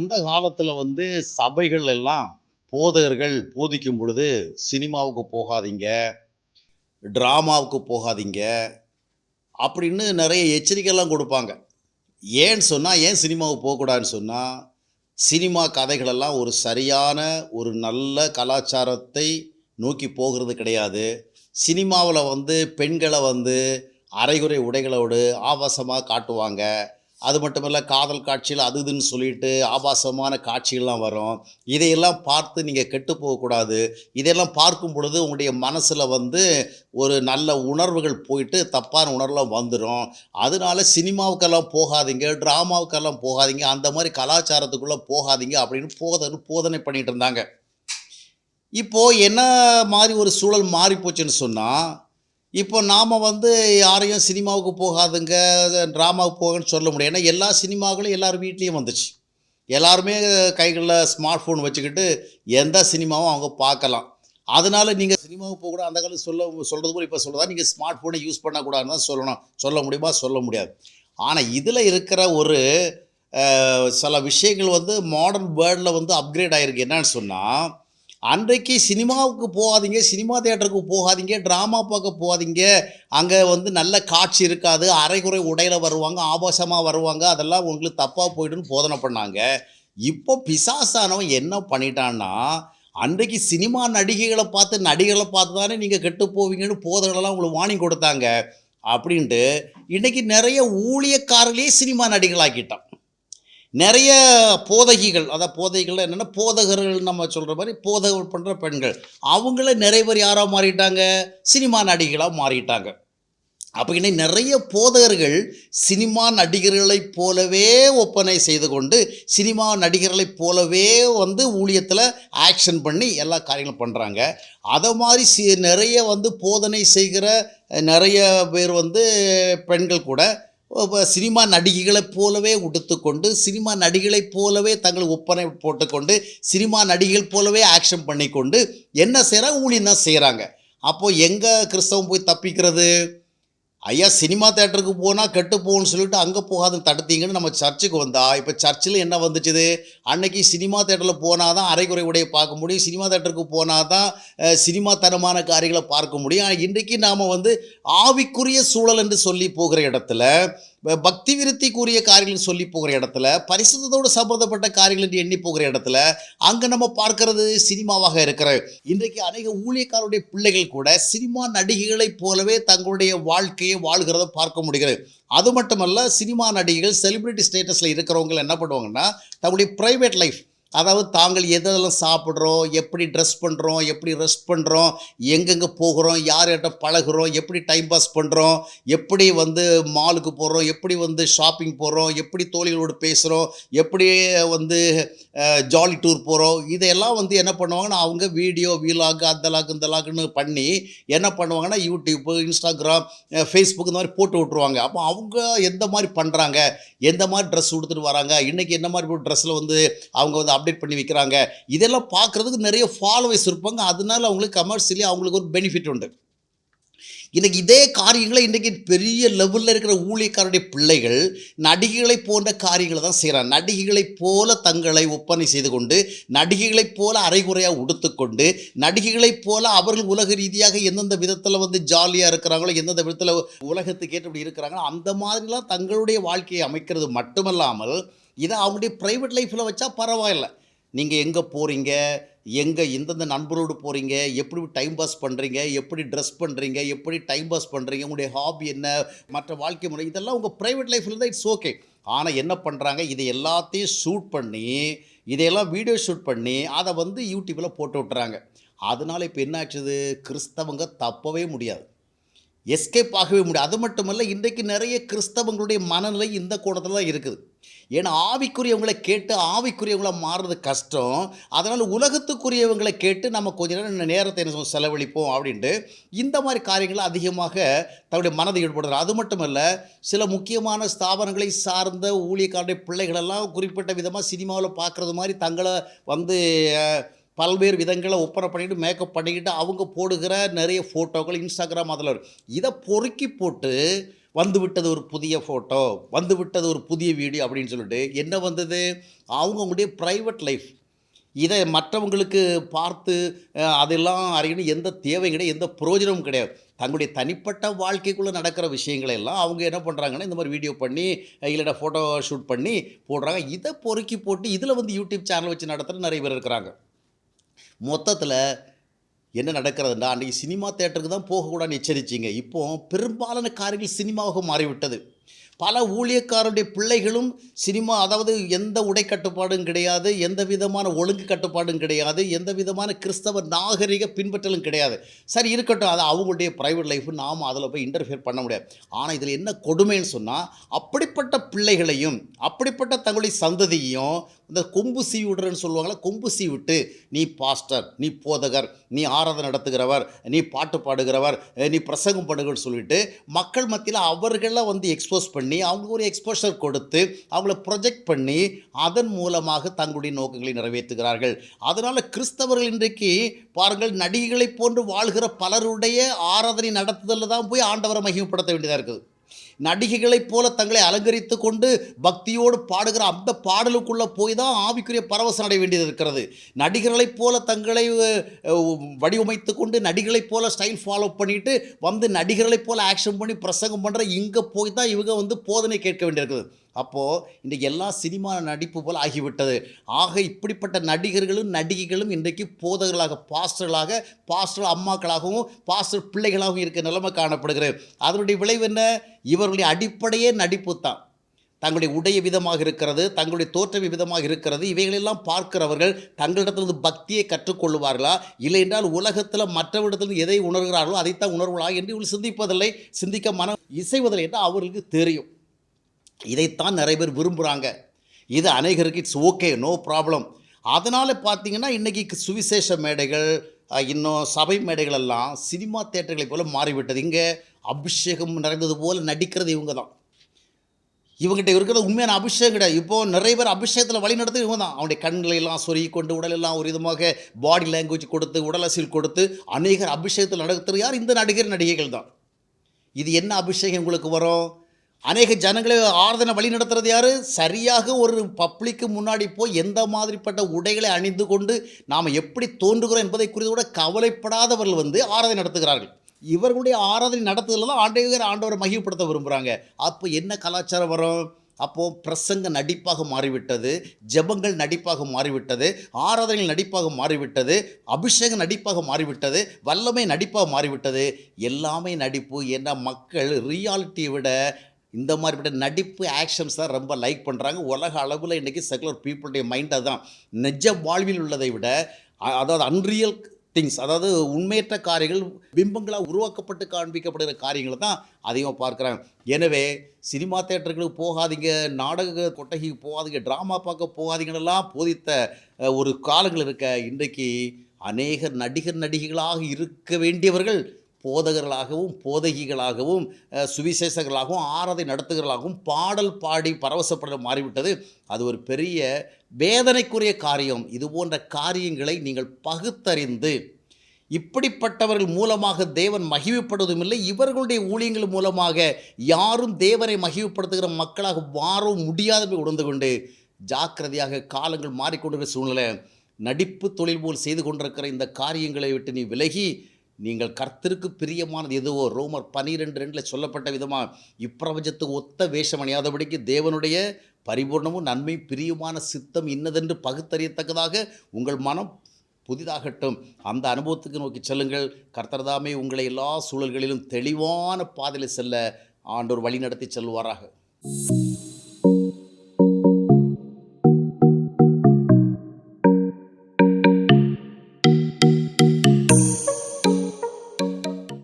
அந்த காலத்தில் வந்து சபைகள் எல்லாம் போதகர்கள் போதிக்கும் பொழுது சினிமாவுக்கு போகாதீங்க ட்ராமாவுக்கு போகாதீங்க அப்படின்னு நிறைய எச்சரிக்கைலாம் கொடுப்பாங்க. ஏன்னு சொன்னால் ஏன் சினிமாவுக்கு போகக்கூடாதுன்னு சொன்னால் சினிமா கதைகளெல்லாம் ஒரு சரியான ஒரு நல்ல கலாச்சாரத்தை நோக்கி போகிறது கிடையாது. சினிமாவில் வந்து பெண்களை வந்து அரைகுறை உடைகளோடு ஆபாசமாக காட்டுவாங்க. அது மட்டும் இல்லை காதல் காட்சியில் அது இதுன்னு சொல்லிட்டு ஆபாசமான காட்சிகள்லாம் வரும். இதையெல்லாம் பார்த்து நீங்கள் கெட்டு போகக்கூடாது. இதையெல்லாம் பார்க்கும் பொழுது உங்களுடைய மனசில் வந்து ஒரு நல்ல உணர்வுகள் போயிட்டு தப்பான உணர்வுலாம் வந்துடும் அதனால சினிமாவுக்கெல்லாம் போகாதீங்க ட்ராமாவுக்கெல்லாம் போகாதீங்க அந்த மாதிரி கலாச்சாரத்துக்குள்ளே போகாதீங்க அப்படின்னு போதன்னு போதனை பண்ணிகிட்டு இருந்தாங்க. இப்போது என்ன மாதிரி ஒரு சூழல் மாறிப்போச்சுன்னு சொன்னால் இப்போ நாம் வந்து யாரையும் சினிமாவுக்கு போகாதுங்க ட்ராமாவுக்கு போகன்னு சொல்ல முடியாது. ஏன்னா எல்லா சினிமாக்களும் எல்லார் வீட்லேயும் வந்துச்சு. எல்லாருமே கைகளில் ஸ்மார்ட் ஃபோன் வச்சுக்கிட்டு எந்த சினிமாவும் அவங்க பார்க்கலாம். அதனால் நீங்கள் சினிமாவுக்கு போகக்கூடாது அந்த காலத்தில் சொல்ல சொல்கிறது போல் இப்போ சொல்கிறதா நீங்கள் ஸ்மார்ட் ஃபோனை யூஸ் பண்ணக்கூடாதுன்னு தான் சொல்லணும். சொல்ல முடியுமா? சொல்ல முடியாது. ஆனால் இதில் இருக்கிற ஒரு சில விஷயங்கள் வந்து மாடர்ன் வேர்ல்டில் வந்து அப்கிரேட் ஆகிருக்கு என்னன்னு சொன்னால் அன்றைக்கு சினிமாவுக்கு போகாதீங்க சினிமா தேட்டருக்கு போகாதீங்க ட்ராமா பார்க்க போகாதீங்க. அங்கே வந்து நல்ல காட்சி இருக்காது அரைகுறை உடையில் வருவாங்க ஆபாசமாக வருவாங்க அதெல்லாம் உங்களுக்கு தப்பாக போய்ட்டுன்னு போதனை பண்ணாங்க. இப்போ பிசாசானவன் என்ன பண்ணிட்டான்னா அன்றைக்கு சினிமா நடிகைகளை பார்த்து நடிகளை பார்த்து தானே நீங்கள் கெட்டு போவீங்கன்னு போதனெல்லாம் உங்களுக்கு வார்னிங் கொடுத்தாங்க. அப்படின்ட்டு இன்றைக்கி நிறைய ஊழியக்காரர்களே சினிமா நடிகளாக்கிட்டான் நிறைய போதகிகள் அதாவது போதகிகள் என்னென்னா போதகர்கள் நம்ம சொல்கிற மாதிரி போதகர் பண்ணுற பெண்கள். அவங்கள நிறைய பேர் யாராக மாறிட்டாங்க? சினிமா நடிகர்களாக மாறிட்டாங்க. அப்போ இன்னைக்கு நிறைய போதகர்கள் சினிமா நடிகர்களைப் போலவே ஒப்பனை செய்து கொண்டு சினிமா நடிகர்களைப் போலவே வந்து ஊழியத்தில் ஆக்ஷன் பண்ணி எல்லா காரியங்களும் பண்ணுறாங்க அதை மாதிரி சி நிறைய வந்து போதனை செய்கிற நிறைய பேர் வந்து பெண்கள் கூட சினிமா நடிகைகளைப் போலவே உடுத்துக்கொண்டு சினிமா நடிகளைப் போலவே தங்களை ஒப்பனை போட்டுக்கொண்டு சினிமா நடிகைகள் போலவே ஆக்ஷன் பண்ணிக்கொண்டு என்ன செய்கிறாங்க ஊழியம் தான் செய்கிறாங்க அப்போது எங்கே கிறிஸ்தவம் போய் தப்பிக்கிறது? ஐயா சினிமா தேட்டருக்கு போனால் கெட்டு போகும்னு சொல்லிட்டு அங்கே போகாதுன்னு தடுத்தீங்கன்னு நம்ம சர்ச்சுக்கு வந்தா இப்போ சர்ச்சில் என்ன வந்துச்சுது? அன்னைக்கு சினிமா தேட்டரில் போனால் தான் அரைக்குறை உடையை பார்க்க முடியும். சினிமா தேட்டருக்கு போனால் தான் சினிமா தரமான காரியங்களை பார்க்க முடியும். ஆனால் இன்றைக்கு நாம் வந்து ஆவிக்குரிய சூழல் என்று சொல்லி போகிற இடத்துல பக்தி பக்தி விருத்திக்குரிய காரியங்கள் சொல்லி போகிற இடத்துல பரிசுத்தோடு சம்பந்தப்பட்ட காரியங்கள் என்று எண்ணி போகிற இடத்துல அங்கே நம்ம பார்க்கறது சினிமாவாக இருக்கிற இன்றைக்கு அநேக ஊழியக்காரருடைய பிள்ளைகள் கூட சினிமா நடிகைகளைப் போலவே தங்களுடைய வாழ்க்கையை வாழ்கிறத பார்க்க முடிகிறது. அது மட்டுமல்ல சினிமா நடிகைகள் செலிபிரிட்டி ஸ்டேட்டஸில் இருக்கிறவங்க என்ன பண்ணுவாங்கன்னா தங்களுடைய ப்ரைவேட் லைஃப் அதாவது தாங்கள் எதெல்லாம் சாப்பிட்றோம் எப்படி ட்ரெஸ் பண்ணுறோம் எப்படி ரெஸ்ட் பண்ணுறோம் எங்கெங்கே போகிறோம் யார்கிட்ட பழகுறோம் எப்படி டைம் பாஸ் பண்ணுறோம் எப்படி வந்து மாலுக்கு போகிறோம் எப்படி வந்து ஷாப்பிங் போகிறோம் எப்படி தோழிகளோடு பேசுகிறோம் எப்படி வந்து ஜாலி டூர் போகிறோம் இதையெல்லாம் வந்து என்ன பண்ணுவாங்கன்னா அவங்க வீடியோ வீலாக் அந்த லாக் இந்த லாக்குன்னு பண்ணி என்ன பண்ணுவாங்கன்னா யூடியூப்பு இன்ஸ்டாகிராம் ஃபேஸ்புக் இந்த மாதிரி போட்டு விட்ருவாங்க அப்போ அவங்க எந்த மாதிரி பண்ணுறாங்க எந்த மாதிரி ட்ரெஸ் கொடுத்துட்டு வராங்க இன்றைக்கி என்ன மாதிரி ட்ரெஸ்ஸில் வந்து அவங்க வந்து அப்டேட் பண்ணி வைக்கிறாங்க. இதெல்லாம் பார்க்குறதுக்கு நிறைய ஃபாலோவர்ஸ் இருப்பாங்க. அதனால அவங்களுக்கு கமர்ஷியலி அவங்களுக்கு ஒரு பெனிஃபிட் உண்டு. இன்றைக்கி இதே காரியங்களை இன்றைக்கி பெரிய லெவலில் இருக்கிற ஊழியக்காரருடைய பிள்ளைகள் நடிகைகளை போன்ற காரியங்களை தான் செய்கிறாங்க நடிகைகளைப் போல தங்களை ஒப்பனை செய்து கொண்டு நடிகைகளைப் போல அரைகுறையாக உடுத்துக்கொண்டு நடிகைகளைப் போல அவர்கள் உலக ரீதியாக எந்தெந்த விதத்தில் வந்து ஜாலியாக இருக்கிறாங்களோ எந்தெந்த விதத்தில் உலகத்துக்கு ஏற்றபடி இருக்கிறாங்களோ அந்த மாதிரிலாம் தங்களுடைய வாழ்க்கையை அமைக்கிறது மட்டுமல்லாமல் இதை அவங்களுடைய ப்ரைவேட் லைஃப்பில் வச்சா பரவாயில்ல. நீங்கள் எங்கே போகிறீங்க எங்கே எந்தெந்த நண்பரோடு போகிறீங்க எப்படி டைம் பாஸ் பண்ணுறீங்க எப்படி ட்ரெஸ் பண்ணுறீங்க எப்படி டைம் பாஸ் பண்ணுறீங்க உங்களுடைய ஹாபி என்ன? மற்ற வாழ்க்கை முறை இதெல்லாம் உங்கள் ப்ரைவேட் லைஃப்பில் தான் இட்ஸ் ஓகே ஆனால் என்ன பண்ணுறாங்க இதை எல்லாத்தையும் ஷூட் பண்ணி இதையெல்லாம் வீடியோ ஷூட் பண்ணி அதை வந்து யூடியூப்பில் போட்டு விட்டுறாங்க. அதனால் இப்போ என்ன ஆச்சுது கிறிஸ்தவங்க தப்பவே முடியாது. எஸ்கேப் ஆகவே முடியாது. அது மட்டுமல்ல இன்றைக்கு நிறைய கிறிஸ்தவங்களுடைய மனநிலை இந்த கோணத்தில் தான் இருக்குது. ஏன்னா ஆவிக்குரியவங்களை கேட்டு ஆவிக்குரியவங்கள மாறுறது கஷ்டம். அதனால் உலகத்துக்குரியவங்களை கேட்டு நம்ம கொஞ்ச நேரம் நேரத்தை என்ன செலவழிப்போம் அப்படின்ட்டு இந்த மாதிரி காரியங்களை அதிகமாக தன்னுடைய மனதை ஈடுபடுறாங்க அது மட்டுமல்ல சில முக்கியமான ஸ்தாபனங்களை சார்ந்த ஊழியக்காரருடைய பிள்ளைகளெல்லாம் குறிப்பிட்ட விதமாக சினிமாவில் பார்க்குறது மாதிரி தங்களை வந்து பல்வேறு விதங்களை ஒப்பனை பண்ணிவிட்டு மேக்கப் பண்ணிக்கிட்டு அவங்க போடுகிற நிறைய ஃபோட்டோக்கள் இன்ஸ்டாகிராம் அதில் வரும். இதை பொறுக்கி போட்டு வந்து விட்டது ஒரு புதிய ஃபோட்டோ வந்து விட்டது ஒரு புதிய வீடியோ அப்படின்னு சொல்லிட்டு என்ன வந்தது? அவங்கவுங்களுடைய ப்ரைவேட் லைஃப் இதை மற்றவங்களுக்கு பார்த்து அதெல்லாம் அறியணும். எந்த தேவையும் கிடையாது எந்த பிரயோஜனமும் கிடையாது. தங்களுடைய தனிப்பட்ட வாழ்க்கைக்குள்ளே நடக்கிற விஷயங்களை எல்லாம் அவங்க என்ன பண்ணுறாங்கன்னா இந்த மாதிரி வீடியோ பண்ணி இல்லைன்னா ஃபோட்டோ ஷூட் பண்ணி போடுறாங்க. இதை பொறுக்கி போட்டு இதில் வந்து யூடியூப் சேனல் வச்சு நடத்துகிற நிறைய பேர் இருக்கிறாங்க. மொத்தத்தில் என்ன நடக்கிறதுண்டா அன்றைக்கி சினிமா தேட்டருக்கு தான் போகக்கூடாதுன்னு எச்சரிச்சிங்க. இப்போ பெரும்பாலான காரியங்கள் சினிமாவாக மாறிவிட்டது. பல ஊழியக்காரருடைய பிள்ளைகளும் சினிமா அதாவது எந்த உடை கட்டுப்பாடும் கிடையாது எந்த விதமான ஒழுங்கு கட்டுப்பாடும் கிடையாது எந்த விதமான கிறிஸ்தவ நாகரிக பின்பற்றலும் கிடையாது. சரி இருக்கட்டும் அது அவங்களுடைய ப்ரைவேட் லைஃப் நாம் அதில் போய் இன்டர்ஃபியர் பண்ண முடியாது. ஆனால் இதில் என்ன கொடுமைன்னு சொன்னால் அப்படிப்பட்ட பிள்ளைகளையும் அப்படிப்பட்ட தங்களுடைய சந்ததியையும் இந்த கொம்பு சீ விடுறேன்னு சொல்லுவாங்களா கொம்பு சீ விட்டு நீ பாஸ்டர் நீ போதகர் நீ ஆராதனை நடத்துகிறவர் நீ பாட்டு பாடுகிறவர் நீ பிரசங்கம் பண்ணுகிறன்னு சொல்லிட்டு மக்கள் மத்தியில் அவர்களை வந்து எக்ஸ்போஸ் பண்ணி அவங்களுக்கு ஒரு எக்ஸ்போஷர் கொடுத்து அவங்கள ப்ரொஜெக்ட் பண்ணி அதன் மூலமாக தங்களுடைய நோக்கங்களை நிறைவேற்றுகிறார்கள். அதனால் கிறிஸ்தவர்கள் இன்றைக்கு பாருங்கள் நடிகைகளைப் போன்று வாழ்கிற பலருடைய ஆராதனை நடத்துதலில் தான் போய் ஆண்டவரை மகிமைப்படுத்த வேண்டியதாக இருக்குது. நடிகைகளைப் போல தங்களை அலங்கரித்து கொண்டு பக்தியோடு பாடுகிற அந்த பாடலுக்குள்ளே போய் தான் ஆவிக்குரிய பரவசம் அடைய வேண்டியது இருக்கிறது. நடிகர்களைப் போல தங்களை வடிவமைத்து கொண்டு நடிகர்களைப் போல ஸ்டைல் ஃபாலோ பண்ணிட்டு வந்து நடிகர்களைப் போல ஆக்ஷன் பண்ணி பிரசங்கம் பண்ணுற இங்கே போய் தான் இவங்க வந்து போதனை கேட்க வேண்டியிருக்குது. அப்போது இன்றைக்கு எல்லா சினிமா நடிப்பு போல் ஆகிவிட்டது. ஆக இப்படிப்பட்ட நடிகர்களும் நடிகைகளும் இன்றைக்கு போதகர்களாக பாஸ்டர்களாக பாஸ்டர் அம்மாக்களாகவும் பாஸ்டர் பிள்ளைகளாகவும் இருக்க நிலைமை காணப்படுகிறது. அதனுடைய விளைவு என்ன? இவர் இவர்களுடைய அடிப்படையே நடிப்பு தான் தங்களுடைய உடைய விதமாக இருக்கிறது தங்களுடைய தோற்றம் விதமாக இருக்கிறது இவைகளெல்லாம் பார்க்கிறவர்கள் தங்களிடத்திலிருந்து பக்தியை கற்றுக்கொள்வார்களா இல்லை என்றால் உலகத்தில் மற்றவரிடத்திலிருந்து எதை உணர்கிறார்களோ அதைத்தான் உணர்வுகளா என்று இவர்கள் சிந்திப்பதில்லை சிந்திக்க மன இசைவதில்லை என்று அவர்களுக்கு தெரியும். இதைத்தான் நிறைய பேர் விரும்புகிறாங்க இது அநேகருக்கு இட்ஸ் ஓகே நோ ப்ராப்ளம் அதனால் பார்த்தீங்கன்னா இன்றைக்கி சுவிசேஷ மேடைகள் இன்னும் சபை மேடைகளெல்லாம் சினிமா தேட்டர்களைப் போல் மாறிவிட்டது. இங்கே அபிஷேகம் நிறைந்தது போல் நடிக்கிறது இவங்க தான். இவங்ககிட்ட இருக்கிறது உண்மையான அபிஷேகம் கிடையாது. இப்போது நிறைய பேர் அபிஷேகத்தில் வழி நடத்து இவங்க தான். அவனுடைய கண்களை எல்லாம் சொருகி கொண்டு உடலெல்லாம் ஒரு விதமாக பாடி லாங்குவேஜ் கொடுத்து உடல் அசீல் கொடுத்து அநேகர் அபிஷேகத்தில் நடத்துறது யார்? இந்த நடிகர் நடிகைகள் தான். இது என்ன அபிஷேகம் உங்களுக்கு வரும்? அநேக ஜனங்களை ஆராதனை வழி நடத்துறது யார்? சரியாக ஒரு பப்ளிக்கு முன்னாடி போய் எந்த மாதிரிப்பட்ட உடைகளை அணிந்து கொண்டு நாம் எப்படி தோன்றுகிறோம் என்பதை குறித்து கூட கவலைப்படாதவர்கள் வந்து ஆராதனை நடத்துகிறார்கள். இவர்களுடைய ஆராதனை நடத்துதலில் தான் ஆண்டவர் ஆண்டவரை மகிழ்ப்படுத்த விரும்புகிறாங்க அப்போ என்ன கலாச்சாரம் வரும்? அப்போது பிரசங்க நடிப்பாக மாறிவிட்டது ஜெபங்கள் நடிப்பாக மாறிவிட்டது ஆராதனைகள் நடிப்பாக மாறிவிட்டது அபிஷேகம் நடிப்பாக மாறிவிட்டது வல்லமை நடிப்பாக மாறிவிட்டது. எல்லாமே நடிப்பு. ஏன்னா மக்கள் ரியாலிட்டியை விட இந்த மாதிரிப்பட்ட நடிப்பு ஆக்ஷன்ஸ் தான் ரொம்ப லைக் பண்ணுறாங்க உலக அளவில் இன்றைக்கி செகுலர் பீப்புளுடைய மைண்ட் அதுதான் நிஜ வாழ்வில் உள்ளதை விட அதாவது அன்ரியல் திங்ஸ் அதாவது உண்மையற்ற காரியங்கள் பிம்பங்களாக உருவாக்கப்பட்டு காண்பிக்கப்படுகிற காரியங்களை தான் அதிகமாக பார்க்குறாங்க. எனவே சினிமா தேட்டர்களுக்கு போகாதீங்க நாடக கொட்டகைக்கு போகாதீங்க ட்ராமா பார்க்க போகாதீங்கன்னெல்லாம் போதித்த ஒரு காலங்கள் இருக்க இன்றைக்கு அநேக நடிகர் நடிகைகளாக இருக்க வேண்டியவர்கள் போதகர்களாகவும் போதகிகளாகவும் சுவிசேஷர்களாகவும் ஆராதை நடத்துகிறவர்களாகவும் பாடல் பாடி பரவசப்பட மாறிவிட்டது. அது ஒரு பெரிய வேதனைக்குரிய காரியம். இது போன்ற காரியங்களை நீங்கள் பகுத்தறிந்து இப்படிப்பட்டவர்கள் மூலமாக தேவன் மகிழ்வுப்படுவதும் இல்லை இவர்களுடைய ஊழியங்கள் மூலமாக யாரும் தேவனை மகிழ்வுப்படுத்துகிற மக்களாக மாறவும் முடியாதபடி உணர்ந்து கொண்டு ஜாக்கிரதையாக காலங்கள் மாறிக்கொண்டிருக்கிற சூழ்நிலை நடிப்பு தொழில் போல் செய்து கொண்டிருக்கிற இந்த காரியங்களை விட்டு நீ விலகி நீங்கள் கர்த்தருக்கு பிரியமானது. எதுவோ ரோமர் பனிரெண்டு ரெண்டில் சொல்லப்பட்ட விதமாக இப்பிரபஞ்சத்துக்கு ஒத்த வேஷம் அணியாதபடிக்கு தேவனுடைய பரிபூர்ணமும் நன்மை பிரியுமான சித்தம் இன்னதென்று பகுத்தறியத்தக்கதாக உங்கள் மனம் புதிதாகட்டும். அந்த அனுபவத்துக்கு நோக்கி செல்லுங்கள். கர்த்தர்தாமே உங்களை எல்லா சூழல்களிலும் தெளிவான பாதையில் செல்ல ஆண்டோர் வழி நடத்தி செல்வாராக